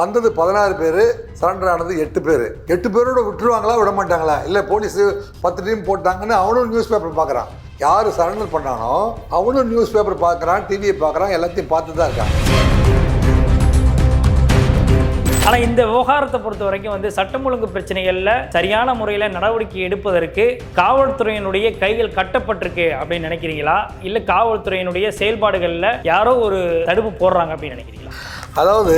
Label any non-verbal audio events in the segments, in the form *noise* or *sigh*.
வந்தது பதினாறு பேர் சரண்டர் ஆனது எட்டு பேர். எட்டு பேரோட விட்டுருவாங்களா விட மாட்டாங்களா? இல்லை போலீஸ் பத்து டீம் போட்டாங்கன்னு அவனும் நியூஸ் பேப்பர் பார்க்குறான் யார் சரண்டர் பண்ணானோ அவனும் நியூஸ் பேப்பர் பார்க்குறான் டிவியை பார்க்குறான் எல்லாத்தையும் பார்த்து தான் இருக்கான். ஆனால் இந்த விவகாரத்தை பொறுத்த வரைக்கும் வந்து சட்டம் ஒழுங்கு பிரச்சனைகளில் சரியான முறையில் நடவடிக்கை எடுப்பதற்கு காவல்துறையினுடைய கைகள் கட்டப்பட்டிருக்கு அப்படின்னு நினைக்கிறீங்களா? இல்லை காவல்துறையினுடைய செயல்பாடுகளில் யாரோ ஒரு தடுப்பு போடுறாங்க அப்படின்னு நினைக்கிறீங்களா? அதாவது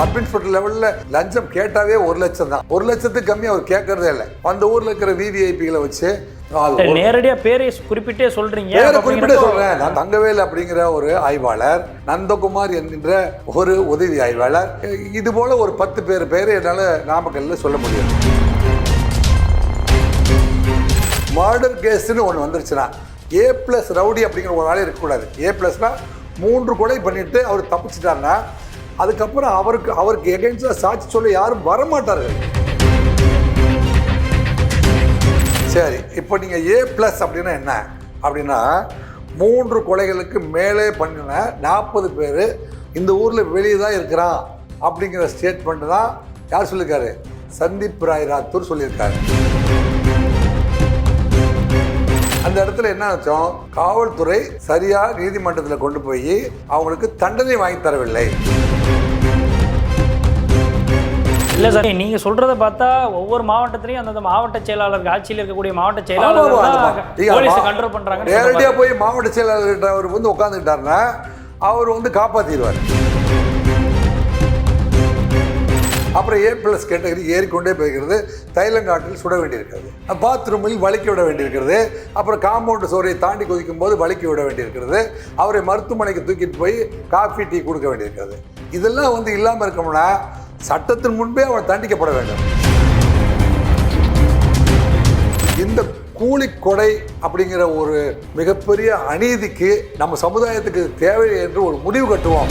சப் இன்ஸ்பெக்டர் லெவலில் லஞ்சம் கேட்டாவே ஒரு லட்சம் தான். ஒரு லட்சத்துக்கு கம்மி அவர் கேட்கறதே இல்லை. அந்த ஊரில் இருக்கிற விவிஐபிகளை வச்சு நேரடியாக பேரை குறிப்பிட்டே சொல்றீங்க. பேரை குறிப்பிட்டு சொல்றேன். நான் தங்கவேல் அப்படிங்கிற ஒரு ஆய்வாளர் நந்தகுமார் என்கின்ற ஒரு உதவி ஆய்வாளர். இது போல ஒரு பத்து பேர் பேர் என்னால் நாமக்கல்ல சொல்ல முடியும். மர்டர் கேஸ்னு ஒன்று வந்துருச்சுன்னா ஏ ப்ளஸ் ரவுடி அப்படிங்கிற ஒரு ஆளே இருக்கக்கூடாது. ஏ ப்ளஸ்னா மூன்று கொலை பண்ணிட்டு அவர் தப்பிச்சிட்டாருன்னா அதுக்கப்புறம் அவருக்கு அவருக்கு எகென்ஸ்டாக சாட்சி சொல்ல யாரும் வரமாட்டார்கள். சரி இப்போ நீங்கள் ஏ ப்ளஸ் அப்படின்னா என்ன? அப்படின்னா மூன்று கொலைகளுக்கு மேலே பண்ணின நாற்பது பேர் இந்த ஊரில் வெளியே தான் இருக்கிறான் அப்படிங்கிற ஸ்டேட்மெண்ட் தான் யார் சொல்லியிருக்காரு சந்தீப் ராய் ராத்தூர் சொல்லியிருக்காரு. அந்த இடத்துல என்ன ஆச்சோம் காவல்துறை சரியா நீதிமன்றத்தில் கொண்டு போய் அவங்களுக்கு தண்டனை வாங்கி தரவில்லை. இல்லை சார் நீங்க சொல்றத பார்த்தா ஒவ்வொரு மாவட்டத்திலையும் அந்தந்த மாவட்ட செயலாளருக்கு ஆட்சியில் இருக்கக்கூடிய மாவட்ட மா- கண்ட்ரோல் பண்றாங்க நேரடியாக போய் மாவட்ட செயலாளர்கிட்ட அவர் வந்து உட்காந்துக்கிட்டாருன்னா அவர் வந்து காப்பாற்றிடுவார் அப்புறம் ஏ ப்ளஸ் கேட்டகரி ஏறிக்கொண்டே போய்கிறது தைலங்காட்டில் சுட வேண்டியிருக்கிறது. பாத்ரூமில் வலிக்க விட வேண்டியிருக்கிறது. அப்புறம் காம்பவுண்ட் சோறையை தாண்டி குதிக்கும் போது வலிக்க விட வேண்டியிருக்கிறது. அவரை மருத்துவமனைக்கு தூக்கிட்டு போய் காஃபி டீ கொடுக்க வேண்டியிருக்கிறது. இதெல்லாம் வந்து இல்லாமல் இருக்கணும்னா சட்டத்தின் முன்பே அவன் தண்டிக்கப்பட வேண்டும். இந்த கூலி கொடை அப்படிங்கிற ஒரு மிகப்பெரிய அநீதிக்கு நம்ம சமுதாயத்துக்கு தேவை என்று ஒரு முடிவு கட்டுவோம்.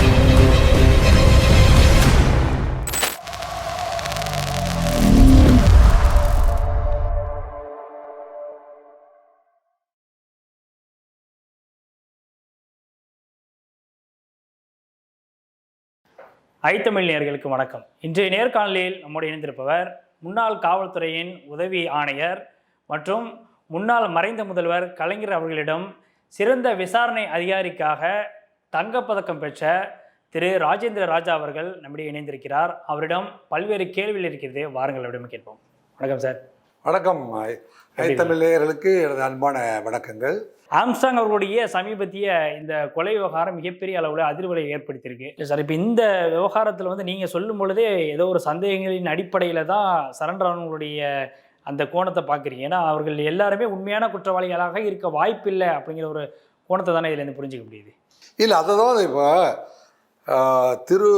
ஐத்தமிழ் நேர்களுக்கு வணக்கம். இன்றைய நேர்காணலில் நம்முடைய இணைந்திருப்பவர் முன்னாள் காவல்துறையின் உதவி ஆணையர் மற்றும் முன்னாள் மறைந்த முதல்வர் கலைஞர் அவர்களிடம் சிறந்த விசாரணை அதிகாரிக்காக தங்கப்பதக்கம் பெற்ற திரு ராஜேந்திர ராஜா அவர்கள் நம்முடைய இணைந்திருக்கிறார். அவரிடம் பல்வேறு கேள்விகள் இருக்கிறது. வாருங்கள் அவரிடம் கேட்போம். வணக்கம் சார். வணக்கம் ஐத்தமிழ் நேயர்களுக்கு எனது அன்பான வணக்கங்கள். ஆம்ஸ்டாங் அவர்களுடைய சமீபத்திய இந்த கொலை விவகாரம் மிகப்பெரிய அளவில் அதிர்வலை ஏற்படுத்தியிருக்கு. சார் இப்போ இந்த விவகாரத்தில் வந்து நீங்கள் சொல்லும் பொழுதே ஏதோ ஒரு சந்தேகங்களின் அடிப்படையில் தான் சரண்டர் அவங்களுடைய அந்த கோணத்தை பார்க்குறீங்க. ஏன்னா அவர்கள் எல்லாருமே உண்மையான குற்றவாளிகளாக இருக்க வாய்ப்பில்லை அப்படிங்கிற ஒரு கோணத்தை தானே இதுலேருந்து புரிஞ்சுக்க முடியுது? இல்லை அதை தான் இப்போ திரு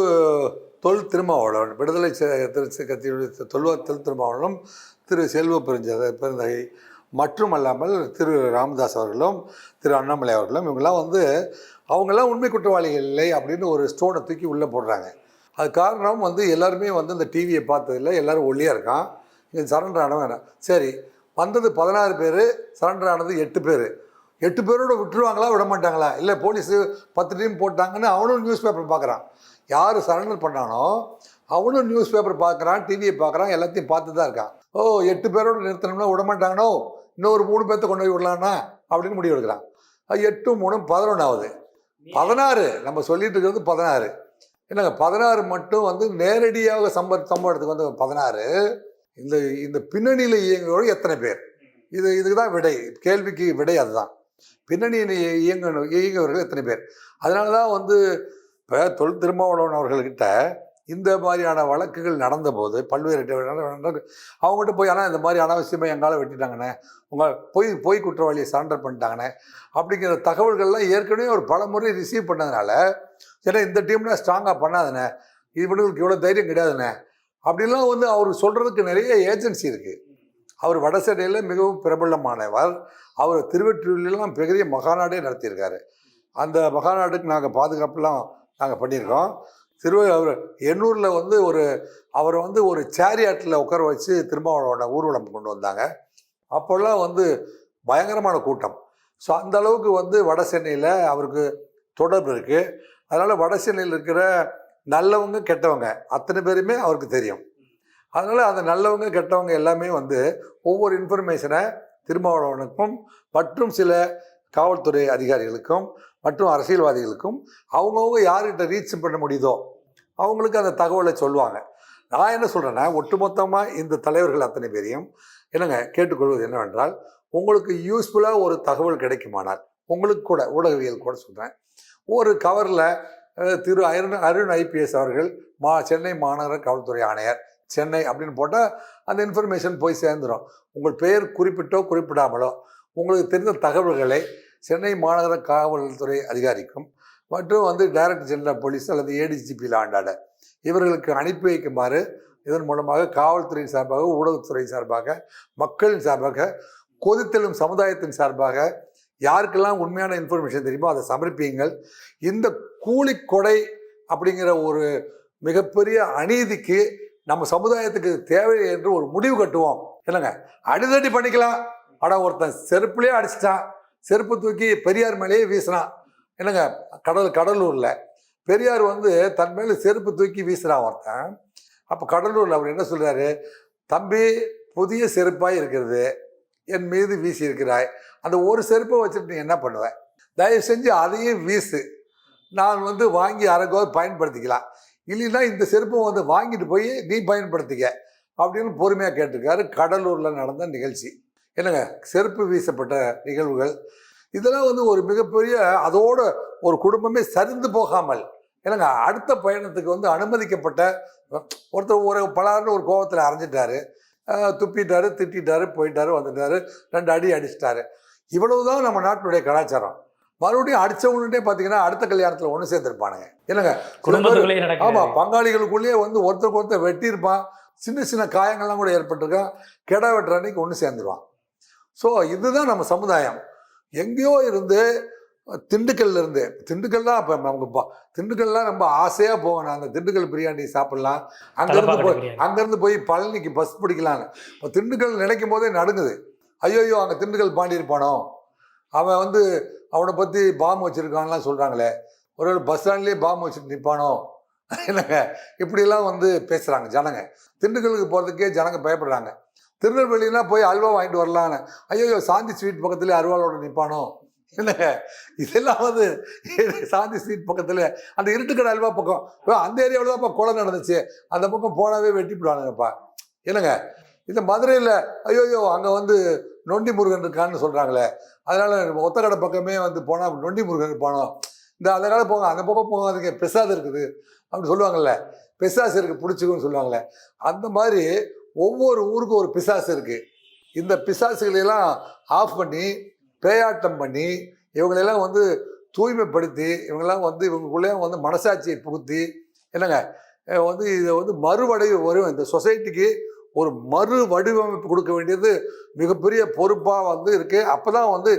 தொல் திருமாவளவன் விடுதலை கட்சியுடைய தொல்வ தொல் திருமாவளவனும் திரு செல்வ பெருஞ்சத பெருந்தகை மற்றும் அல்லாமல் திரு ராமதாஸ் அவர்களும் திரு அண்ணாமலை அவர்களும் இவங்கெல்லாம் வந்து அவங்கெல்லாம் உண்மை குற்றவாளிகள் இல்லை அப்படின்னு ஒரு ஸ்டோனை தூக்கி உள்ளே போடுறாங்க. அது காரணம் வந்து எல்லாருமே வந்து இந்த டிவியை பார்த்ததில்ல எல்லாரும் ஒல்லியாக இருக்கான். இங்கே சரண்டர் ஆனவன் சரி வந்தது பதினாறு பேர் சரண்டர் ஆனது எட்டு பேர். எட்டு பேரோட விட்டுருவாங்களா விட மாட்டாங்களா? இல்லை போலீஸு பத்து டீம் போட்டாங்கன்னு அவனும் நியூஸ் பேப்பர் பார்க்குறான் யார் சரண்டர் பண்ணானோ அவனும் நியூஸ் பேப்பர் பார்க்குறான் டிவியை பார்க்குறான் எல்லாத்தையும் பார்த்து தான் இருக்கான். ஓ எட்டு பேரோட நிறுத்தணும்னா விட மாட்டாங்கனோ இன்னொரு மூணு பேர்த்த கொண்டு போய் விடலான்னா அப்படின்னு முடிவு எடுக்கிறான். அது எட்டு மூணு பதினொன்று ஆகுது. பதினாறு. நம்ம சொல்லிட்டு இருக்கிறது பதினாறு. என்னங்க பதினாறு மட்டும் வந்து நேரடியாக சம்ப சம்பவத்துக்கு வந்து பதினாறு. இந்த இந்த பின்னணியில் இயங்குவோர் எத்தனை பேர்? இது இதுக்கு தான் விடை. கேள்விக்கு விடை அதுதான். பின்னணியில் இயங்கணும் இயங்குவர்கள் எத்தனை பேர்? அதனால தான் வந்து இப்போ தொல் திருமாவளவன் அவர்கள்கிட்ட இந்த மாதிரியான வழக்குகள் நடந்தபோது பல்வேறு அவங்ககிட்ட போய் ஆனால் இந்த மாதிரி அனாவசியமாக எங்கால வெட்டிட்டாங்கண்ணே. உங்கள் போய் போய் குற்றவாளியை சரண்டர் பண்ணிட்டாங்கண்ணே. அப்படிங்கிற தகவல்கள்லாம் ஏற்கனவே ஒரு பல முறை ரிசீவ் பண்ணதுனால ஏன்னா இந்த டீம்னா ஸ்ட்ராங்காக பண்ணாதுண்ணே. இவனுங்களுக்கு இவ்வளோ தைரியம் கிடையாதுண்ணே. அப்படிலாம் வந்து அவர் சொல்கிறதுக்கு நிறைய ஏஜென்சி இருக்குது அவர் வடசேடையில் மிகவும் பிரபலமானவர். அவர் திருவெற்றியூர்லாம் பெரிய மகாநாடே நடத்தியிருக்காரு. அந்த மகாநாட்டுக்கு நாங்கள் பாதுகாப்புலாம் நாங்கள் பண்ணியிருக்கோம். திரு அவர் எண்ணூரில் வந்து ஒரு அவரை வந்து ஒரு சேரியாட்டில் உட்கார வச்சு திருமாவளவோட ஊர்வலம் கொண்டு வந்தாங்க. அப்போல்லாம் வந்து பயங்கரமான கூட்டம். ஸோ அந்த அளவுக்கு வந்து வட சென்னையில் அவருக்கு தொடர்பு இருக்குது அதனால் வட சென்னையில் இருக்கிற நல்லவங்க கெட்டவங்க அத்தனை பேருமே அவருக்கு தெரியும். அதனால் அந்த நல்லவங்க கெட்டவங்க எல்லாமே வந்து ஒவ்வொரு இன்ஃபர்மேஷனை திருமாவளவனுக்கும் மற்றும் சில காவல்துறை அதிகாரிகளுக்கும் மற்றும் அரசியல்வாதிகளுக்கும் அவங்கவுங்க யார்கிட்ட ரீச் பண்ண முடியுதோ அவங்களுக்கு அந்த தகவலை சொல்லுவாங்க. நான் என்ன சொல்கிறேன்னா ஒட்டுமொத்தமாக இந்த தலைவர்கள் அத்தனை பேரையும் என்னங்க கேட்டுக்கொள்வது என்னவென்றால் உங்களுக்கு யூஸ்ஃபுல்லாக ஒரு தகவல் கிடைக்குமானால் உங்களுக்கு கூட ஊடகவியல் கூட சொல்கிறேன் ஒரு கவரில் திரு அருண் அருண் ஐபிஎஸ் அவர்கள் மா சென்னை மாநகர காவல்துறை ஆணையர் சென்னை அப்படின்னு போட்டால் அந்த இன்ஃபர்மேஷன் போய் சேர்ந்துடும் உங்கள் பெயர் குறிப்பிட்டோ குறிப்பிடாமலோ உங்களுக்கு தெரிந்த தகவல்களை சென்னை மாநகர காவல்துறை அதிகாரிக்கும் மற்றும் வந்து டைரக்டர் ஜெனரல் போலீஸ் அல்லது ஏடிஜிபி லாண்டாட இவர்களுக்கு அனுப்பி வைக்குமாறு இதன் மூலமாக காவல்துறையின் சார்பாக ஊடகத்துறை சார்பாக மக்களின் சார்பாக கொதித்தெழும் சமுதாயத்தின் சார்பாக யாருக்கெல்லாம் உண்மையான இன்ஃபர்மேஷன் தெரியுமோ அதை சமர்ப்பியுங்கள். இந்த கூலி கொடை அப்படிங்கிற ஒரு மிகப்பெரிய அநீதிக்கு நம்ம சமுதாயத்துக்கு தேவை என்று ஒரு முடிவு கட்டுவோம். இல்லைங்க அடிதடி பண்ணிக்கலாம். ஆனால் ஒருத்தன் செருப்புலேயே அடிச்சிட்டான். செருப்பு தூக்கி பெரியார் மேலேயே வீசினான் என்னங்க கடல் கடலூரில் பெரியார் வந்து தன் மேலே செருப்பு தூக்கி வீசுகிறான் ஒருத்தன். அப்போ கடலூரில் அவர் என்ன சொல்கிறாரு தம்பி புதிய செருப்பாக இருக்கிறது. என் மீது வீசி இருக்கிறாய் அந்த ஒரு செருப்பை வச்சுட்டு நீ என்ன பண்ணுவேன் தயவு செஞ்சு அதையும் வீசு. நான் வந்து வாங்கி அரங்கோ பயன்படுத்திக்கலாம். இல்லைன்னா இந்த செருப்பை வந்து வாங்கிட்டு போய் நீ பயன்படுத்திக்க அப்படின்னு பொறுமையாக கேட்டிருக்காரு கடலூரில் நடந்த நிகழ்ச்சி. என்னங்க செருப்பு வீசப்பட்ட நிகழ்வுகள். இதெல்லாம் வந்து ஒரு மிகப்பெரிய அதோட ஒரு குடும்பமே சரிந்து போகாமல் என்னங்க அடுத்த பயணத்துக்கு வந்து அனுமதிக்கப்பட்ட ஒருத்தர் ஒரு பலாருன்னு ஒரு கோவத்தில் அரைஞ்சிட்டாரு. துப்பிட்டாரு திட்டிட்டாரு போயிட்டாரு வந்துட்டாரு ரெண்டு அடி அடிச்சிட்டாரு. இவ்வளவுதான் நம்ம நாட்டினுடைய கலாச்சாரம். மறுபடியும் அடிச்சவங்கள்ட்டே பார்த்தீங்கன்னா அடுத்த கல்யாணத்தில் ஒன்று சேர்ந்துருப்பானுங்க. என்னங்க ஆமாம் பங்காளிகளுக்குள்ளேயே வந்து ஒருத்தருக்கு ஒருத்தர் வெட்டியிருப்பான். சின்ன சின்ன காயங்கள்லாம் கூட ஏற்பட்டிருக்கான். கெடா வெட்டுற அன்னைக்கு ஒன்று சேர்ந்துருவான். ஸோ இதுதான் நம்ம சமுதாயம். எங்கேயோ இருந்து திண்டுக்கல்ல இருந்து திண்டுக்கல் தான் இப்போ நமக்கு திண்டுக்கல்லாம் ரொம்ப ஆசையாக போகணும் அந்த திண்டுக்கல் பிரியாணி சாப்பிட்லாம். அங்கேருந்து போய். அங்கேருந்து போய் பழனிக்கு பஸ் பிடிக்கலான்னு. இப்போ திண்டுக்கல் நினைக்கும் போதே நடுங்குது. ஐயோயோ அங்கே திண்டுக்கல் பாண்டி இருப்பானோ அவன் வந்து அவனை பற்றி பாம்பு வச்சுருக்கான்லாம் சொல்கிறாங்களே ஒரு பஸ் ஸ்டாண்ட்லேயே பாம்பு வச்சுட்டு நிற்பானோ *laughs* என்னங்க? இப்படியெல்லாம் வந்து பேசுகிறாங்க ஜனங்க. திண்டுக்கலுக்கு போகிறதுக்கே ஜனங்க பயப்படுறாங்க. திருநெல்வேலினா போய் அல்வா வாங்கிட்டு வரலான்னு. ஐயோ சாந்தி ஸ்வீட் பக்கத்துலேயே அருவாளோட நிற்பானோ என்னங்க இதெல்லாம் வந்து சாந்தி ஸ்வீட் பக்கத்தில். அந்த இருட்டுக்கடை அல்வா பக்கம். இப்போ அந்த ஏரியாவில் தான்ப்பா கொலை நடந்துச்சு. அந்த பக்கம் போனாவே வெட்டி போடானுங்கப்பா என்னங்க? இந்த மதுரையில் ஐயோயோ அங்கே வந்து நொண்டி முருகன் இருக்கான்னு சொல்கிறாங்களே அதனால் ஒத்தக்கடை பக்கமே வந்து போனால் நொண்டி முருகன் இருப்பானோ? இந்த அதனால போங்க அந்த பக்கம் போகாதீங்க. பெசாது இருக்குது. அப்படின்னு சொல்லுவாங்கல்ல. பெசாசு இருக்குது பிடிச்சிக்குன்னு சொல்லுவாங்களே அந்த மாதிரி ஒவ்வொரு ஊருக்கும் ஒரு பிசாசு இருக்கு. இந்த பிசாசுகளெல்லாம் ஆஃப் பண்ணி பேயாட்டம் பண்ணி இவங்களெல்லாம் வந்து தூய்மைப்படுத்தி இவங்கெல்லாம் வந்து இவங்களுக்குள்ளே வந்து மனசாட்சியை புகுத்தி என்னங்க வந்து இதை வந்து மறுவடைவு வரும். இந்த சொசைட்டிக்கு ஒரு மறு வடிவமைப்பு கொடுக்க வேண்டியது மிகப்பெரிய பொறுப்பாக வந்து இருக்குது அப்போ தான் வந்து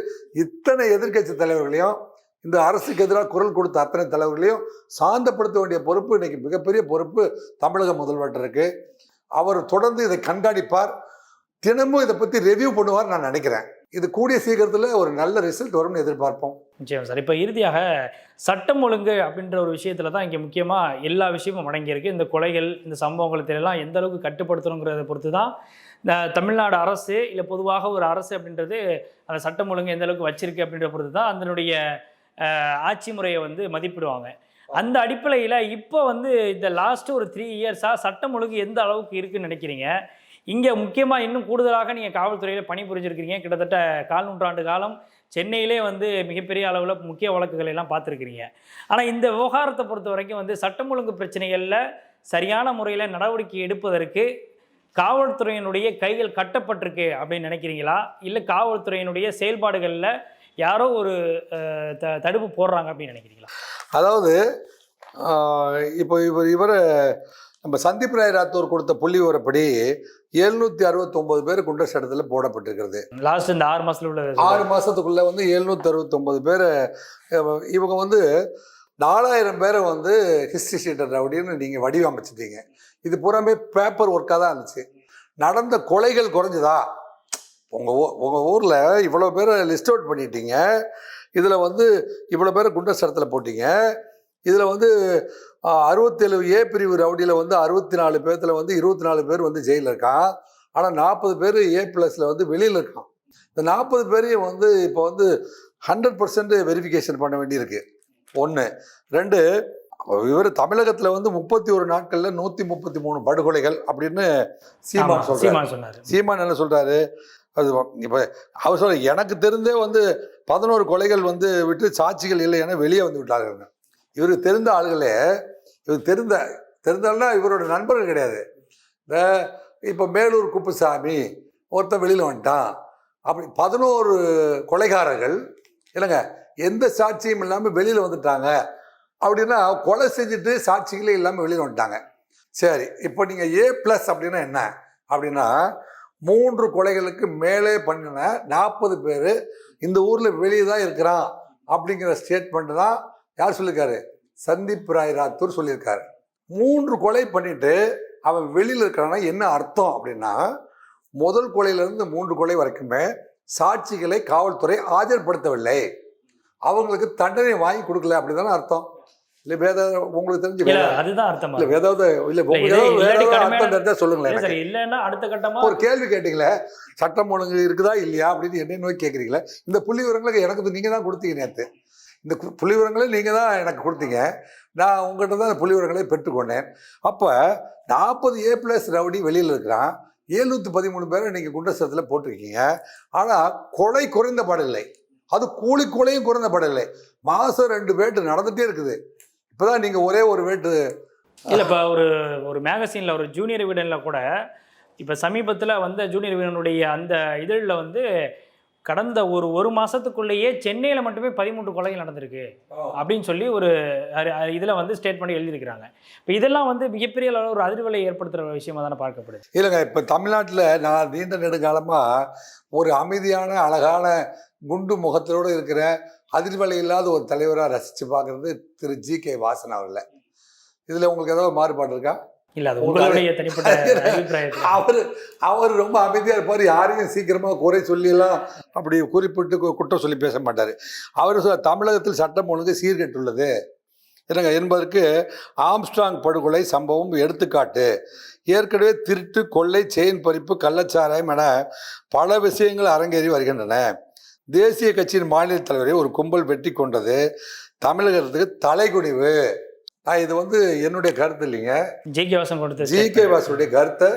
இத்தனை எதிர்க்கட்சி தலைவர்களையும் இந்த அரசுக்கு எதிராக குரல் கொடுத்த அத்தனை தலைவர்களையும் சாந்தப்படுத்த வேண்டிய பொறுப்பு இன்றைக்கி மிகப்பெரிய பொறுப்பு தமிழக முதல்வர்கிட்ட இருக்குது அவர் தொடர்ந்து இதை கண்காணிப்பார். தினமும் இதை பற்றி ரிவ்யூ பண்ணுவார் நான் நினைக்கிறேன். இது கூடிய சீக்கிரத்தில் ஒரு நல்ல ரிசல்ட் வரும்னு எதிர்பார்ப்போம். நிச்சயம் சார். இப்போ இறுதியாக சட்டம் ஒழுங்கு அப்படின்ற ஒரு விஷயத்தில் தான் இங்கே முக்கியமாக எல்லா விஷயமும் அடங்கியிருக்கு. இந்த கொலைகள் இந்த சம்பவங்களை எந்த அளவுக்கு கட்டுப்படுத்தணுங்கிறத பொறுத்து தான் இந்த தமிழ்நாடு அரசு இல்லை பொதுவாக ஒரு அரசு அப்படின்றது அந்த சட்டம் ஒழுங்கு எந்த அளவுக்கு வச்சிருக்கு அப்படின்ற பொறுத்து தான் அதனுடைய ஆட்சி முறையை வந்து மதிப்பிடுவாங்க. அந்த அடிப்படையில் இப்போ வந்து இந்த லாஸ்ட் ஒரு த்ரீ இயர்ஸாக சட்டம் ஒழுங்கு எந்த அளவுக்கு இருக்குன்னு நினைக்கிறீங்க? இங்கே முக்கியமாக இன்னும் கூடுதலாக நீங்கள் காவல்துறையில் பணிபுரிஞ்சிருக்கிறீங்க. கிட்டத்தட்ட கால் நூற்றாண்டு காலம் சென்னையிலே வந்து மிகப்பெரிய அளவில் முக்கிய வழக்குகளை எல்லாம் பார்த்துருக்கிறீங்க. ஆனால் இந்த விவகாரத்தை பொறுத்த வரைக்கும் வந்து சட்டம் ஒழுங்கு பிரச்சனைகளில் சரியான முறையில் நடவடிக்கை எடுப்பதற்கு காவல்துறையினுடைய கைகள் கட்டப்பட்டிருக்கு அப்படின்னு நினைக்கிறீங்களா? இல்லை காவல்துறையினுடைய செயல்பாடுகளில் யாரோ ஒரு த தடுப்பு போடுறாங்க அப்படின்னு நினைக்கிறீங்களா? அதாவது இப்போ இவர் இவரை நம்ம சந்தீப் ராய் ராத்தூர் கொடுத்த புள்ளி விவரப்படி எழுநூற்றி அறுபத்தொம்போது பேர் குண்டர் போடப்பட்டிருக்கிறது. லாஸ்ட் இந்த ஆறு மாசத்துல உள்ள ஆறு மாசத்துக்குள்ள வந்து எழுநூத்தி அறுபத்தொம்பது பேரை இவங்க வந்து நாலாயிரம் பேரை வந்து ஹிஸ்ட்ரி ஷீட்டர் அப்படின்னு நீங்கள் வடிவமைச்சிட்டீங்க. இது பூராமே பேப்பர் ஒர்க்காக தான் இருந்துச்சு. நடந்த கொலைகள் குறைஞ்சதா? உங்கள் உங்கள் ஊரில் இவ்வளோ பேரை லிஸ்ட் அவுட் பண்ணிட்டீங்க. இதில் வந்து இவ்வளோ பேரை குண்டர் சடத்தில் போட்டீங்க. இதில் வந்து அறுபத்தேழு ஏ பிரிவு ரவுடியில் வந்து அறுபத்தி நாலு பேர்த்தில் வந்து இருபத்தி நாலு பேர் வந்து ஜெயிலில் இருக்கான் ஆனால் நாற்பது பேர் ஏ ப்ளஸில் வந்து வெளியில் இருக்கான். இந்த நாற்பது பேரையும் வந்து இப்போ வந்து ஹண்ட்ரட் பர்சன்ட் வெரிஃபிகேஷன் பண்ண வேண்டியிருக்கு. ஒன்று ரெண்டு இவர் தமிழகத்தில் வந்து முப்பத்தி ஒரு நாட்களில் நூற்றி முப்பத்தி மூணு படுகொலைகள் அப்படின்னு சீமான் சொல்கிறார் சீமான் என்ன சொல்றாரு? அது இப்போ அவர் சொல்ல எனக்கு தெரிந்தே வந்து பதினோரு கொலைகள் வந்து விட்டு சாட்சிகள் இல்லை என வெளியே வந்து விட்டார்கள். இவருக்கு தெரிந்த ஆளுகளே இவர் தெரிந்த தெரிந்தால்னா இவரோட நண்பர்கள் கிடையாது. இந்த இப்போ மேலூர் குப்புசாமி ஒருத்தன் வெளியில் வந்துட்டான். அப்படி பதினோரு கொலைகாரர்கள் இல்லைங்க எந்த சாட்சியும் இல்லாமல் வெளியில் வந்துட்டாங்க. அப்படின்னா கொலை செஞ்சுட்டு சாட்சிகளே இல்லாமல் வெளியில் வந்துட்டாங்க. சரி இப்போ நீங்கள் ஏ ப்ளஸ் அப்படின்னா என்ன? அப்படின்னா மூன்று கொலைகளுக்கு மேலே பண்ணின நாற்பது பேர் இந்த ஊரில் வெளியே தான் இருக்கிறான் அப்படிங்கிற ஸ்டேட்மெண்ட் தான் யார் சொல்லியிருக்காரு சந்தீப் ராய் ராத்தூர் சொல்லியிருக்காரு. மூன்று கொலை பண்ணிட்டு அவன் வெளியில் இருக்கிறான்னா என்ன அர்த்தம் அப்படின்னா முதல் கொலையிலேருந்து மூன்று கொலை வரைக்குமே சாட்சிகளை காவல்துறை ஆஜர்படுத்தவில்லை. அவங்களுக்கு தண்டனை வாங்கி கொடுக்கல அப்படிதானே அர்த்தம். இல்லை வேத உங்களுக்கு தெரிஞ்சு இல்ல வேத அதுதான் அர்த்தமா இல்லை வேதாவது இல்லை உங்களுக்கு வேற சொல்லுங்களேன். சார் இல்லைன்னா அடுத்த கட்டமா ஒரு கேள்வி கேட்டீங்களே சட்டம் ஒழுங்கு இருக்குதா இல்லையா அப்படின்னு என்ன நோக்கி கேட்குறீங்களே இந்த புள்ளி விவரங்களுக்கு எனக்கு நீங்கள் தான் கொடுத்தீங்க நேற்று இந்த புள்ளி விவரங்களை நீங்கள் தான் எனக்கு கொடுத்தீங்க. நான் உங்கள்கிட்ட தான் புள்ளி விவரங்களை பெற்றுக்கொண்டேன். அப்போ நாற்பது ஏ ப்ளஸ் ரவுடி வெளியில் இருக்கிறான். ஏழ்நூற்றி பதிமூணு பேரை நீங்கள் குண்டசத்தில் போட்டிருக்கீங்க. ஆனால் கொலை குறைந்த பாடில்லை அது கூலி கொலையும் குறைந்த பாடில்லை மாதம் ரெண்டு வேட்டு நடந்துகிட்டே இருக்குது. இப்போதான் நீங்கள் ஒரே ஒரு வேட்டு இல்ல இப்ப ஒரு ஒரு மேகசின்ல ஒரு ஜூனியர் விகடன்ல கூட இப்ப சமீபத்துல வந்த ஜூனியர் விகடனுடைய அந்த இதழில் வந்து கடந்த ஒரு ஒரு மாசத்துக்குள்ளேயே சென்னையில மட்டுமே பதிமூன்று கொலைகள் நடந்திருக்கு. அப்படின்னு சொல்லி ஒரு இதுல வந்து ஸ்டேட் பண்ணி எழுதியிருக்கிறாங்க. இப்போ இதெல்லாம் வந்து மிகப்பெரிய அளவில் ஒரு அதிர்வலை ஏற்படுத்துற விஷயமா தானே பார்க்கப்படுது. இல்லைங்க இப்போ தமிழ்நாட்டில் நான் நீண்ட நெடுங்காலமாக ஒரு அமைதியான அழகான குண்டு முகத்தோடு இருக்கிற அதிர்வலை இல்லாத ஒரு தலைவராக ரசித்து பார்க்குறது திரு ஜி கே வாசன் அவர்களை. இதில் உங்களுக்கு ஏதாவது மாறுபாடு இருக்கா? இல்ல அது உங்களுடைய தனிப்பட்ட *laughs* அவர் அவர் ரொம்ப அமைதியாக இருப்பார் யாரையும் சீக்கிரமாக குறை சொல்லியெல்லாம் அப்படி குறிப்பிட்டு குற்றம் சொல்லி பேச மாட்டார். அவர் தமிழகத்தில் சட்டம் ஒழுங்கு சீர்கெட்டுள்ளது. என்னங்க என்பதற்கு ஆம்ஸ்ட்ராங் படுகொலை சம்பவம் எடுத்துக்காட்டு. ஏற்கனவே திருட்டு கொள்ளை செயின் பறிப்பு கள்ளச்சாராயம் என பல விஷயங்கள் அரங்கேறி வருகின்றன. தேசிய கட்சியின் மாநில தலைவரை ஒரு கும்பல் வெட்டி கொண்டது தமிழகத்துக்கு தலைகுனிவு. நான் இது வந்து என்னுடைய கருத்து இல்லைங்க. ஜி கே வாசன் கொடுத்த ஜி கே வாசுடைய கருத்தை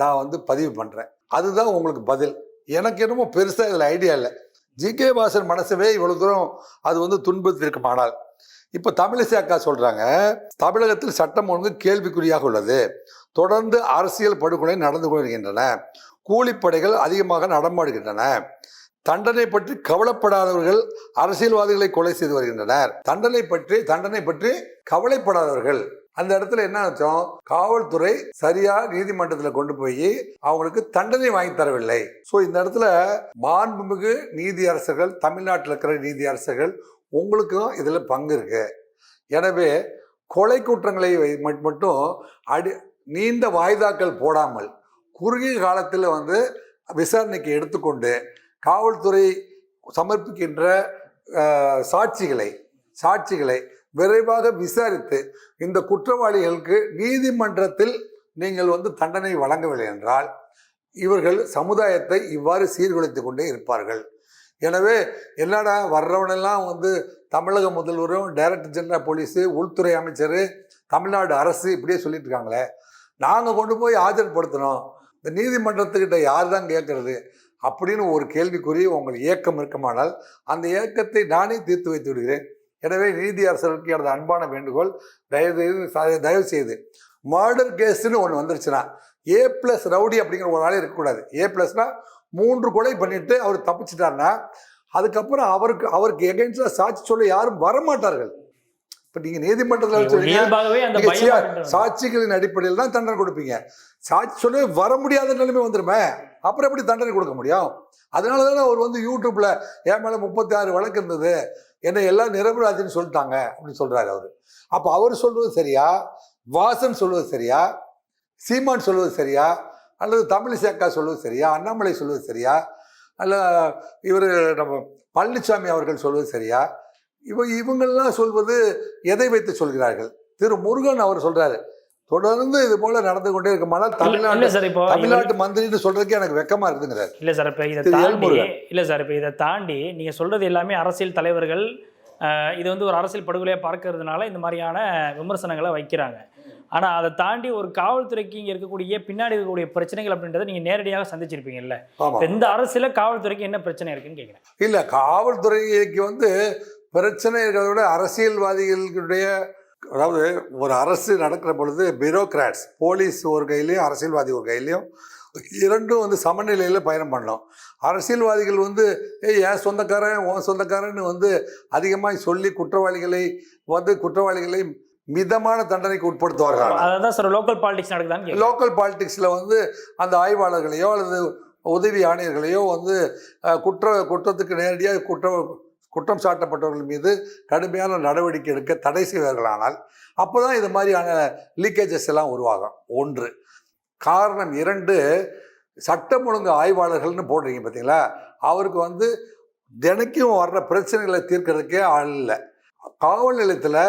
நான் வந்து பதிவு பண்ணுறேன் அதுதான் உங்களுக்கு பதில். எனக்கு என்னமோ பெருசாக இதில் ஐடியா இல்லை. ஜி கே வாசன் மனசவே இவ்வளோ தூரம் அது வந்து துன்பத்திற்குமானால் இப்போ தமிழிசை அக்கா சொல்கிறாங்க தமிழகத்தில் சட்டம் ஒழுங்கு கேள்விக்குறியாக உள்ளது. தொடர்ந்து அரசியல் படுகொலை நடந்து கொண்டிருக்கின்றன கூலிப்படைகள் அதிகமாக நடமாடுகின்றன. தண்டனை பற்றி கவலைப்படாதவர்கள் அரசியல்வாதிகளை கொலை செய்து வருகின்றனர். தண்டனை பற்றி தண்டனை பற்றி கவலைப்படாதவர்கள். அந்த இடத்துல என்ன அர்த்தம்? காவல்துறை சரியா நீதிமன்றத்தில் கொண்டு போய் அவங்களுக்கு தண்டனை வாங்கி தரவில்லை. ஸோ இந்த இடத்துல மாண்புமிகு நீதி அரசர்கள் தமிழ்நாட்டில் இருக்கிற நீதி அரசர்கள் உங்களுக்கும் இதில் பங்கு இருக்கு. எனவே கொலை குற்றங்களை மட்டும் அடி நீண்ட வாய்தாக்கள் போடாமல் குறுகிய காலத்தில் வந்து விசாரணைக்கு எடுத்துக்கொண்டு காவல்துறை சமர்ப்பிக்கின்ற சாட்சிகளை சாட்சிகளை விரைவாக விசாரித்து இந்த குற்றவாளிகளுக்கு நீதிமன்றத்தில் நீங்கள் வந்து தண்டனை வழங்கவில்லை என்றால் இவர்கள் சமுதாயத்தை இவ்வாறு சீர்குலைத்து கொண்டே இருப்பார்கள். எனவே என்னடா வர்றவனெல்லாம் வந்து தமிழக முதல்வரும் டைரக்டர் ஜெனரல் போலீஸு உள்துறை அமைச்சர் தமிழ்நாடு அரசு இப்படியே சொல்லிட்டு இருக்காங்களே நாங்கள் கொண்டு போய் ஆஜர்படுத்தணும். இந்த நீதிமன்றத்துக்கிட்ட யார் தான் கேட்கறது? அப்படின்னு ஒரு கேள்விக்குறி உங்கள் ஏக்கம் இருக்குமானால் அந்த ஏக்கத்தை நானே தீர்த்து வைத்து விடுகிறேன். எனவே நீதி அரசர்களுக்கு எனது அன்பான வேண்டுகோள் தயவு செய்து தயவு செய்து மர்டர் கேஸ்னு ஒன்று வந்துருச்சுன்னா ஏ ப்ளஸ் ரவுடி அப்படிங்கிற ஒரு ஆளே இருக்கக்கூடாது ஏ ப்ளஸ்னா மூன்று கொலை பண்ணிட்டு அவர் தப்பிச்சிட்டாருன்னா அதுக்கப்புறம் அவருக்கு அவருக்கு எகென்ஸ்டாக சாட்சி சொல்ல யாரும் வரமாட்டார்கள். இப்போ நீங்கள் நீதிமன்றத்தில். சாட்சிகளின் அடிப்படையில் தான் தண்டனை கொடுப்பீங்க. சாட்சி சொல்லவே வர முடியாத நிலைமை வந்துருமே. அப்புறம் எப்படி தண்டனை கொடுக்க முடியும்? அதனால தானே அவர் வந்து யூடியூப்ல என் மேலே முப்பத்தி ஆறு வழக்கு இருந்தது. என்னை எல்லாம் நிரபராதின்னு சொல்லிட்டாங்க. அப்படின்னு சொல்றாரு அவர். அப்போ அவர் சொல்றது சரியா? வாசன் சொல்வது சரியா? சீமான் சொல்வது சரியா? அல்லது தமிழிசை அக்கா சொல்வது சரியா? அண்ணாமலை சொல்வது சரியா? அல்ல இவர் நம்ம பழனிசாமி அவர்கள் சொல்வது சரியா? இவ இவங்கெல்லாம் சொல்வது எதை வைத்து சொல்கிறார்கள்? திரு முருகன் அவர் சொல்றாரு தொடர்ந்து இது போல நடந்து கொண்டே இருக்குமானால் இல்ல தமிழ்நாட்டு சார் இப்போ தமிழ்நாட்டு மந்திரின்னு சொல்றதுக்கு எனக்கு வெக்கமா இருக்குங்கிறார் இல்ல சார் இப்போ இதை தாண்டி. இல்ல சார் இப்போ இதை தாண்டி நீங்க சொல்றது எல்லாமே அரசியல் தலைவர்கள் இது வந்து ஒரு அரசியல் படுகொலையா பார்க்கறதுனால இந்த மாதிரியான விமர்சனங்களை வைக்கிறாங்க. ஆனா அதை தாண்டி ஒரு காவல்துறைக்கு இங்க இருக்கக்கூடிய பின்னாடி இருக்கக்கூடிய பிரச்சனைகள் அப்படின்றத நீங்க நேரடியாக சந்திச்சிருப்பீங்கல்ல. இந்த அரசுல காவல்துறைக்கு என்ன பிரச்சனை இருக்குன்னு கேட்கிறேன் இல்ல காவல்துறைக்கு வந்து பிரச்சனை இருக்கிறத விட அரசியல்வாதிகளுடைய அதாவது ஒரு அரசு நடக்கிற பொழுது பியூரோக்ராட்ஸ் போலீஸ் ஒரு கையிலையும் அரசியல்வாதி ஒரு கையிலையும் இரண்டும் வந்து சமநிலையில் பயணம் பண்ணணும் அரசியல்வாதிகள் வந்து ஏய் என் சொந்தக்காரன் உன் சொந்தக்காரன்னு வந்து அதிகமாக சொல்லி குற்றவாளிகளை வந்து குற்றவாளிகளை மிதமான தண்டனைக்கு உட்படுத்துவார்கள் அதான் சார் லோக்கல் பாலிடிக்ஸ் நடக்குதான்னு கேட்கிறேன். லோக்கல் பாலிடிக்ஸில் வந்து அந்த ஆய்வாளர்களையோ அல்லது உதவி ஆணையர்களையோ வந்து குற்ற குற்றத்துக்கு நேரடியாக குற்ற குற்றம் சாட்டப்பட்டவர்கள் மீது கடுமையான நடவடிக்கை எடுக்க தடை செய்வார்களானால் அப்போ தான் இது மாதிரியான லீக்கேஜஸ் எல்லாம் உருவாகும். ஒன்று. காரணம் இரண்டு சட்டம் ஒழுங்கு ஆய்வாளர்கள்னு போடுறீங்க பார்த்தீங்களா? அவருக்கு வந்து தினைக்கும் வர்ற பிரச்சனைகளை தீர்க்கறதுக்கே ஆள் இல்லை. காவல் நிலையத்தில்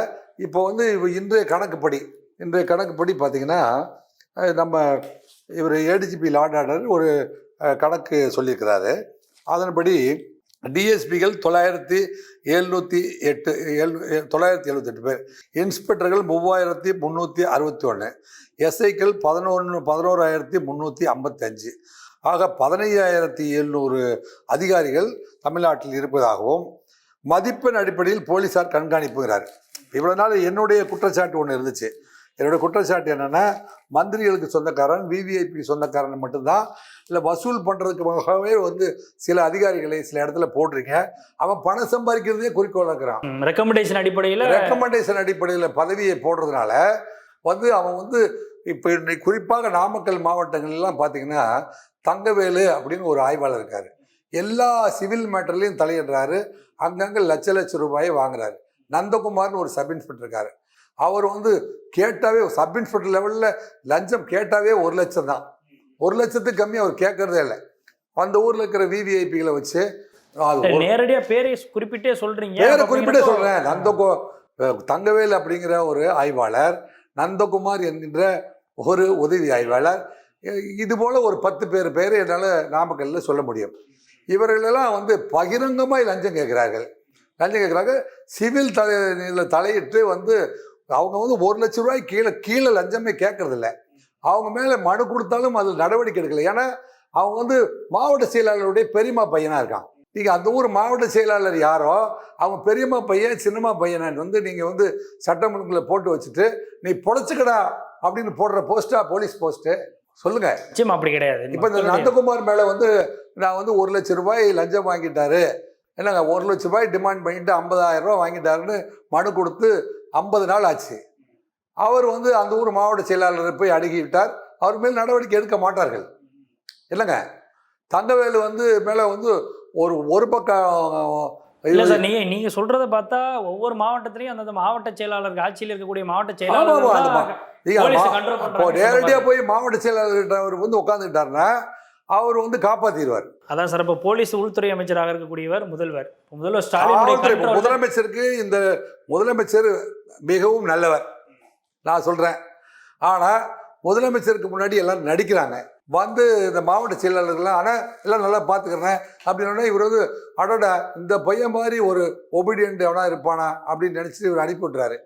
இப்போ வந்து இன்றைய கணக்குப்படி இன்றைய கணக்குப்படி பார்த்தீங்கன்னா நம்ம இவர் ஏடிஜிபி லார்ட் ஆர்டர் ஒரு கணக்கு சொல்லியிருக்கிறாரு. அதன்படி டிஎஸ்பிகள் தொள்ளாயிரத்தி எழுநூற்றி எட்டு எழு தொள்ளாயிரத்தி எழுபத்தெட்டு பேர். இன்ஸ்பெக்டர்கள் மூவாயிரத்தி முந்நூற்றி அறுபத்தி ஒன்று எஸ்ஐக்கள் பதினொன்று பதினோராயிரத்தி முந்நூற்றி ஐம்பத்தஞ்சு. ஆக பதினையாயிரத்தி எழுநூறு அதிகாரிகள் தமிழ்நாட்டில் இருப்பதாகவும் மதிப்பெண் அடிப்படையில் போலீஸார் கண்காணிப்புகிறார் இவ்வளோ நாள் என்னுடைய குற்றச்சாட்டு ஒன்று இருந்துச்சு. என்னோட குற்றச்சாட்டு என்னென்னா மந்திரிகளுக்கு சொந்தக்காரன் விவிஐபி சொந்தக்காரன் மட்டும்தான். இல்லை வசூல் பண்ணுறதுக்காகவே வந்து சில அதிகாரிகளை சில இடத்துல போடுறீங்க அவன் பணம் சம்பாதிக்கிறதே இருக்கிறான். ரெக்கமெண்டேஷன் அடிப்படையில ரெக்கமெண்டேஷன் அடிப்படையில் பதவியை போடுறதுனால வந்து அவன் வந்து இப்போ இன்னைக்கு குறிப்பாக நாமக்கல் மாவட்டங்கள்லாம் பார்த்தீங்கன்னா தங்கவேலு அப்படின்னு ஒரு ஆய்வாளர் இருக்கார். எல்லா சிவில் மேட்டர்லையும் தலையிடுறாரு. அங்கங்கே லட்ச லட்ச ரூபாயை வாங்குறாரு. நந்தகுமார்னு ஒரு சப் இன்ஸ்பெக்டர் இருக்காரு. அவர் வந்து கேட்டாவே சப் இன்ஸ்பெக்டர் லெவலில் லஞ்சம் கேட்டாவே ஒரு லட்சம் தான். ஒரு லட்சத்துக்கு கம்மி அவர் கேட்கறதே இல்லை. அந்த ஊரில் இருக்கிற விவிஐபிகளை வச்சு நேரடியா பேரை குறிப்பிட்டே சொல்றீங்க. பேரை குறிப்பிட்டே சொல்றேன். நந்தகோ தங்கவேல் அப்படிங்கிற ஒரு ஆய்வாளர் நந்தகுமார் என்கின்ற ஒரு உதவி ஆய்வாளர் இது போல ஒரு பத்து பேர் பேர் என்னால் நாமக்கல்ல சொல்ல முடியும். இவர்களெல்லாம் வந்து பகிரங்கமாய் லஞ்சம் கேட்குறார்கள். லஞ்சம் கேட்குறாங்க. சிவில் தலை தலையிட்டு வந்து அவங்க வந்து ஒரு லட்ச ரூபாய் கீழே கீழே லஞ்சமே கேட்கறதில்ல. அவங்க மேலே மனு கொடுத்தாலும் அது நடவடிக்கை எடுக்கல. ஏன்னா அவங்க வந்து மாவட்ட செயலாளருடைய பெரியம்மா பையனாக இருக்கான். நீங்கள் அந்த ஊர் மாவட்ட செயலாளர் யாரோ அவங்க பெரியம்மா பையன் சின்னம்மா பையனை வந்து நீங்கள் வந்து சட்டம் ஒழுங்குல போட்டு வச்சுட்டு நீ பொழைச்சிக்கடா அப்படின்னு போடுற போஸ்டா போலீஸ் போஸ்ட்டு. சொல்லுங்க. நிச்சயமா அப்படி கிடையாது. இப்போ இந்த நந்தகுமார் மேலே வந்து நான் வந்து ஒரு லட்ச ரூபாய் லஞ்சம் வாங்கிட்டாரு. என்னங்க ஒரு லட்ச ரூபாய் டிமாண்ட் பண்ணிட்டு ஐம்பதாயிரம் ரூபாய் வாங்கிட்டாருன்னு மனு கொடுத்து ஐம்பது நாள் ஆச்சு. அவர் வந்து அந்த ஊர் மாவட்ட செயலாளரை போய் அணுகிவிட்டார். அவர் மேல் நடவடிக்கை எடுக்க மாட்டார்கள். இல்லைங்க தங்கவேலு வந்து மேலே வந்து ஒரு ஒரு பக்கம் இல்ல சார் நீங்க நீங்க சொல்றத பார்த்தா ஒவ்வொரு மாவட்டத்திலயும் அந்தந்த மாவட்ட செயலாளருக்கு ஆட்சியில் இருக்கக்கூடிய மாவட்ட அந்த செயலாளர் நேரடியாக போய் மாவட்ட செயலாளர்கிட்ட அவர் வந்து உட்காந்துக்கிட்டாருன்னா அவர் வந்து காப்பாற்றிடுவார் அதான் சார் இப்போ போலீஸ் உள்துறை அமைச்சராக இருக்கக்கூடியவர் முதல்வர். முதல்வர் control- முதலமைச்சருக்கு இந்த முதலமைச்சர் மிகவும் நல்லவர். நான் சொல்கிறேன் ஆனால் முதலமைச்சருக்கு முன்னாடி எல்லாரும் நடிக்கிறாங்க. வந்து இந்த மாவட்ட செயலாளர்கள்லாம் ஆனால் எல்லாம் நல்லா பார்த்துக்கிறேன் அப்படின்னா இவர் வந்து அடோட இந்த பையன் மாதிரி ஒரு ஒபீடியன்ட் எவனா இருப்பானா? அப்படின்னு நினச்சிட்டு இவர் அனுப்பி விட்றாரு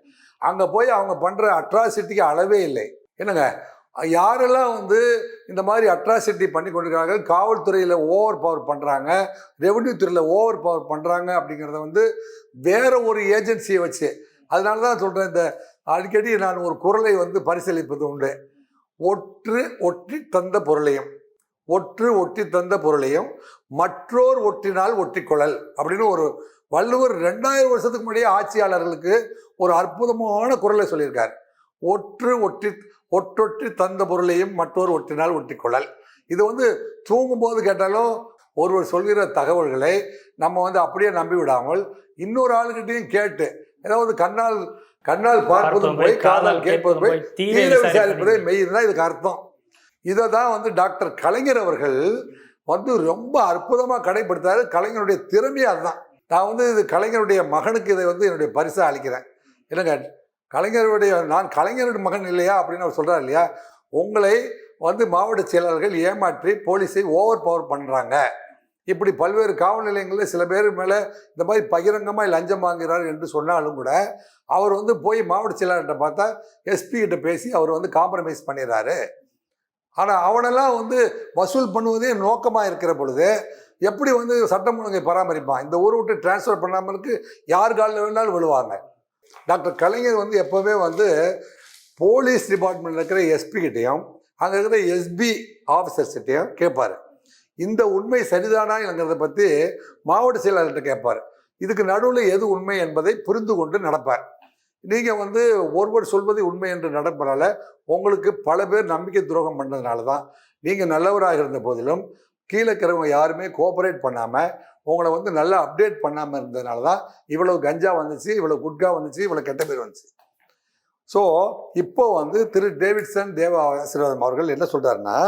அங்கே போய் அவங்க பண்ணுற அட்ராசிட்டிக்கு அளவே இல்லை. என்னங்க யாரெல்லாம் வந்து இந்த மாதிரி அட்ராசிட்டி பண்ணி கொண்டிருக்காங்க காவல்துறையில் ஓவர் பவர் பண்ணுறாங்க ரெவன்யூ துறையில் ஓவர் பவர் பண்ணுறாங்க அப்படிங்கிறத வந்து வேற ஒரு ஏஜென்சியை வச்சு அதனால தான் சொல்கிறேன் இந்த அடிக்கடி நான் ஒரு குரலை வந்து பரிசீலிப்பது உண்டு. ஒற்று ஒற்றி தந்த பொருளையும் ஒற்று ஒட்டி தந்த பொருளையும் மற்றோர் ஒட்டினால் ஒட்டிக்கொள்ளல் அப்படின்னு ஒரு வள்ளுவர் ரெண்டாயிரம் வருஷத்துக்கு முன்னாடியே ஆட்சியாளர்களுக்கு ஒரு அற்புதமான குரலை சொல்லியிருக்கார். ஒற்று ஒட்டி ஒற்றொற்றி தந்த பொருளையும் மற்றோர் ஒட்டினால் ஒட்டிக்கொள்ளல் இது வந்து தூங்கும்போது கேட்டாலும் ஒருவர் சொல்கிற தகவல்களை நம்ம வந்து அப்படியே நம்பி விடாமல் இன்னொரு ஆளுகிட்டையும் கேட்டு ஏதாவது கண்ணால் கண்ணால் பார்ப்பதும் போய் காதால் கேட்பதும் போய் தீர விசாரிப்பதே மெய் தான் இதுக்கு அர்த்தம். இதை தான் வந்து டாக்டர் கலைஞர் அவர்கள் வந்து ரொம்ப அற்புதமாக கடைப்படுத்தாரு கலைஞருடைய திறமையே அதுதான். நான் வந்து இது கலைஞருடைய மகனுக்கு இதை வந்து என்னுடைய பரிசாக அளிக்கிறேன். இல்லைங்க கலைஞருடைய நான் கலைஞருடைய மகன் இல்லையா அப்படின்னு அவர் சொல்கிறார் இல்லையா? உங்களை வந்து மாவட்ட செயலாளர்கள் ஏமாற்றி போலீஸை ஓவர் பவர் பண்ணுறாங்க இப்படி பல்வேறு காவல் நிலையங்களில் சில பேர் மேலே இந்த மாதிரி பகிரங்கமாக லஞ்சம் வாங்குகிறார் என்று சொன்னாலும் கூட அவர் வந்து போய் மாவட்ட செயலாளர்கிட்ட பார்த்தா எஸ்பி கிட்ட பேசி அவர் வந்து காம்ப்ரமைஸ் பண்ணிடுறாரு. ஆனால் அவனெல்லாம் வந்து வசூல் பண்ணுவதே நோக்கமாக இருக்கிற பொழுது எப்படி வந்து சட்டம் ஒழுங்கை பராமரிப்பான்? இந்த ஊரை விட்டு டிரான்ஸ்ஃபர் பண்ணாமலுக்கு யார் காலில் வேணாலும் விழுவாங்க. டாக்டர் கலைஞர் வந்து எப்போவே வந்து போலீஸ் டிபார்ட்மெண்ட்டில் இருக்கிற எஸ்பிக்கிட்டையும் அங்கே இருக்கிற எஸ்பி ஆஃபீஸர்ஸ்கிட்டையும் கேட்பார் இந்த உண்மை சரிதானாங்கிறத பற்றி மாவட்ட செயலாளர்கிட்ட கேட்பார் இதுக்கு நடுவில் எது உண்மை என்பதை புரிந்து கொண்டு நடப்பார். நீங்கள் வந்து ஒருவர் சொல்வது உண்மை என்று நடப்பதால் உங்களுக்கு பல பேர் நம்பிக்கை துரோகம் பண்ணதுனால தான் நீங்கள் நல்லவராக இருந்த போதிலும் கீழே இருக்கிறவங்க யாருமே கோஆபரேட் பண்ணாமல் உங்களை வந்து நல்லா அப்டேட் பண்ணாமல் இருந்ததுனால தான் இவ்வளவு கஞ்சா வந்துச்சு இவ்வளவு குட்கா வந்துச்சு இவ்வளோ கெட்ட பேர் வந்துச்சு. ஸோ இப்போ வந்து திரு டேவிட்சன் தேவ ஆசீர்வாதம் அவர்கள் என்ன சொல்றாருன்னா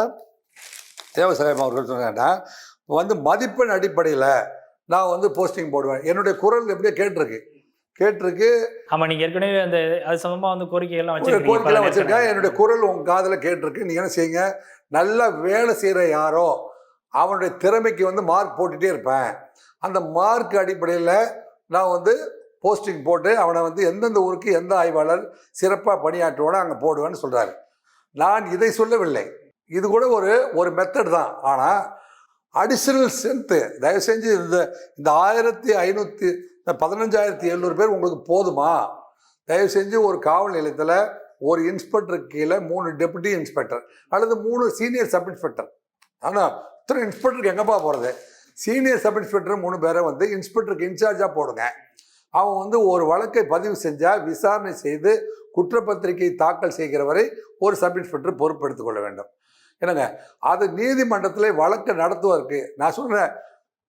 தேவசகாயம் அவர்கள் சொன்னாங்கன்னா வந்து மதிப்பெண் அடிப்படையில் நான் வந்து போஸ்டிங் போடுவேன். என்னுடைய குரல் எப்படியோ கேட்டிருக்கு. கேட்டிருக்கு. ஆமா நீங்க ஏற்கனவே அந்த அது சம்பந்தமா வந்து கோரிக்கைகள்லாம் வச்சிருக்கீங்க. கோரிக்கைலாம் வச்சிருக்கேன். என்னுடைய குரல் உங்க காதில் கேட்டிருக்கு. நீங்க என்ன செய்யுங்க? நல்லா வேலை செய்கிற யாரோ அவனுடைய திறமைக்கு வந்து மார்க் போட்டுட்டே இருப்பேன். அந்த மார்க் அடிப்படையில் நான் வந்து போஸ்டிங் போட்டு அவனை வந்து எந்தெந்த ஊருக்கு எந்த ஆய்வாளர் சிறப்பாக பணியாற்றுவோட அங்கே போடுவேன்னு சொல்கிறாரு நான் இதை சொல்லவில்லை. இது கூட ஒரு ஒரு மெத்தட் தான். ஆனால் அடிஷனல் ஸ்ட்ரென்த்து தயவு செஞ்சு இந்த இந்த ஆயிரத்தி ஐநூற்றி இந்த பதினஞ்சாயிரத்தி எழுநூறு பேர் உங்களுக்கு போதுமா? தயவு செஞ்சு ஒரு காவல் நிலையத்தில் ஒரு இன்ஸ்பெக்டருக்கு கீழே மூணு டெபுட்டி இன்ஸ்பெக்டர் அல்லது மூணு சீனியர் சப் இன்ஸ்பெக்டர் ஆனால் இத்தனை இன்ஸ்பெக்டருக்கு எங்கேப்பா போகிறது சீனியர் சப் இன்ஸ்பெக்டர் மூணு பேரை வந்து இன்ஸ்பெக்டருக்கு இன்சார்ஜாக போடுங்க. அவன் வந்து ஒரு வழக்கை பதிவு செஞ்சால் விசாரணை செய்து குற்றப்பத்திரிகை தாக்கல் செய்கிற வரை ஒரு சப் இன்ஸ்பெக்டர் பொறுப்பெடுத்துக் கொள்ள வேண்டும். என்னங்க அது நீதிமன்றத்தில் வழக்கு நடத்துவதற்கு நான் சொல்கிறேன்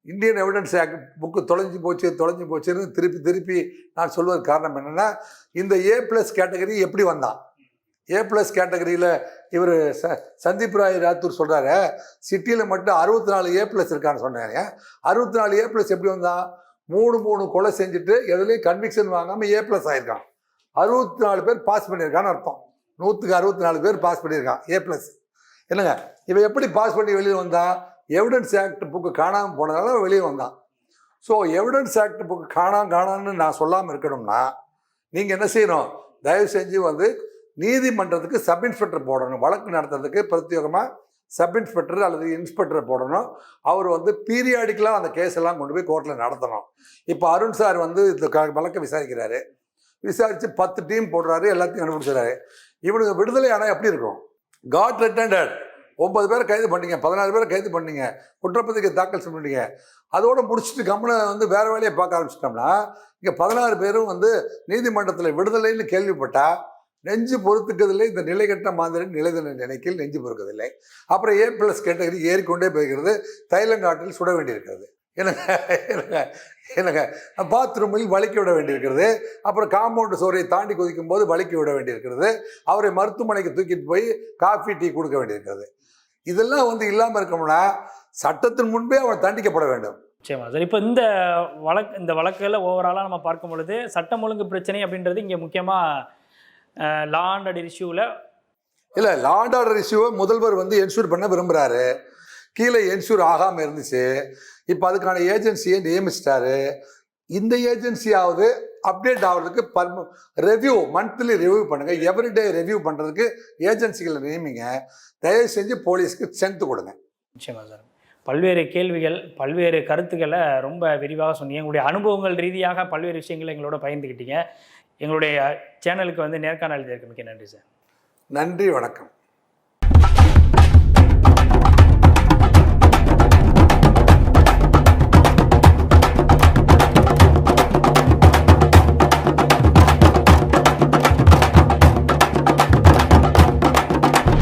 இந்தியன் எவிடன்ஸ் ஆக்ட் புக்கு தொலைஞ்சு போச்சு தொலைஞ்சு போச்சுன்னு திருப்பி திருப்பி நான் சொல்வதற்கு காரணம் என்னென்னா இந்த ஏ ப்ளஸ் கேட்டகரி எப்படி வந்தான்? ஏ ப்ளஸ் கேட்டகரியில் இவர் ச சந்தீப் ராய் ராத்தூர் சொல்கிறாரு சிட்டியில் மட்டும் அறுபத்தி நாலு ஏ ப்ளஸ் இருக்கான்னு சொன்னாங்க அறுபத்தி நாலு ஏ ப்ளஸ் எப்படி வந்தான் மூணு மூணு கொலை செஞ்சுட்டு எதுலேயும் கன்விக்ஷன் வாங்காமல் ஏ ப்ளஸ் ஆகிருக்கான் அறுபத்தி நாலு பேர் பாஸ் பண்ணியிருக்கான்னு அர்த்தம். நூற்றுக்கு அறுபத்தி நாலு பேர் பாஸ் பண்ணியிருக்கான். ஏ ப்ளஸ் என்னங்க? இவன் எப்படி பாஸ் பண்ணி வெளியே வந்தான் எவிடன்ஸ் ஆக்ட் புக்கு காணாமல் போனதால வெளியே வந்தான் ஸோ எவிடன்ஸ் ஆக்ட் புக்கு காணாம காணான்னு நான் சொல்லாமல் இருக்கணும்னா நீங்கள் என்ன செய்யணும்? தயவு செஞ்சு வந்து நீதிமன்றத்துக்கு சப் இன்ஸ்பெக்டர் போடணும். வழக்கு நடத்துறதுக்கு பிரத்யேகமாக சப் இன்ஸ்பெக்டர் அல்லது இன்ஸ்பெக்டரை போடணும். அவர் வந்து பீரியாடிக்கலாக அந்த கேஸ் எல்லாம் கொண்டு போய் கோர்ட்டில் நடத்தணும். இப்போ அருண் சார் வந்து இந்த க- வழக்கை விசாரிக்கிறாரு. விசாரித்து பத்து டீம் போடுறாரு எல்லாத்தையும் கண்டுபிடிச்சாரு இவனுக்கு விடுதலை ஆனால் எப்படி இருக்கும்? காட் ரெட்டண்டட் ஒன்பது பேரை கைது பண்ணீங்க பதினாறு பேரை கைது பண்ணீங்க குற்றப்பத்திரிக்கை தாக்கல் பண்ணீங்க அதோடு முடிச்சுட்டு கம்மனை வந்து வேறு வேலையை பார்க்க ஆரம்பிச்சிட்டோம்னா இங்கே பதினாறு பேரும் வந்து நீதிமன்றத்தில் விடுதலைன்னு கேள்விப்பட்டால் நெஞ்சு பொறுத்துக்கிறதில்லை இந்த நிலைகட்ட மாதிரி நிலைதன நினைக்கில் நெஞ்சு பொறுக்கதில்லை. அப்புறம் ஏ ப்ளஸ் கேட்டகரி ஏறிக்கொண்டே போய்கிறது. தைலங்காட்டில் சுட வேண்டியிருக்கிறது. என்னங்க என்னங்க என்னங்க? பாத்ரூமில் வலிக்க விட வேண்டியிருக்கிறது. அப்புறம் காம்பவுண்டு சோரை தாண்டி குதிக்கும் போது வலிக்க விட வேண்டியிருக்கிறது. அவரை மருத்துவமனைக்கு தூக்கிட்டு போய் காஃபி டீ கொடுக்க வேண்டியிருக்கிறது. இதெல்லாம் வந்து இல்லாமல் இருக்கணும்னா சட்டத்தின் முன்பே அவன் தண்டிக்கப்பட வேண்டும். நிச்சயமா சார். இப்போ இந்த வழக்கு இந்த வழக்குகளில் ஓவராலாக நம்ம பார்க்கும் பொழுது சட்டம் ஒழுங்கு பிரச்சனை அப்படின்றது இங்கே முக்கியமாக லா அண்ட் ஆர்டர் இஷ்யூவில் இல்லை லாண்ட் ஆர்டர் இஷ்யூவை முதல்வர் வந்து என்ஷூர் பண்ண விரும்புகிறாரு கீழே என்ஷூர் ஆகாமல் இருந்துச்சு. இப்போ அதுக்கான ஏஜென்சியை நியமிச்சிட்டாரு. இந்த ஏஜென்சியாவது அப்டேட் ஆகிறதுக்கு பர்ம ரெவ்யூ மந்த்லி ரிவ்யூ பண்ணுங்கள் எவ்ரிடே ரிவ்யூ பண்ணுறதுக்கு ஏஜென்சிகளை நியமிங்க. தயவு செஞ்சு போலீஸ்க்கு ஸ்ட்ரென்த்து கொடுங்க. நிச்சயமா சார். பல்வேறு கேள்விகள் பல்வேறு கருத்துக்களை ரொம்ப விரிவாக சொன்னீங்க. உங்களுடைய அனுபவங்கள் ரீதியாக பல்வேறு விஷயங்களை எங்களோட பகிர்ந்துக்கிட்டீங்க. எங்களுடைய சேனலுக்கு வந்து நேர்காணல் இதற்கு மிக்க நன்றி சார் நன்றி வணக்கம்.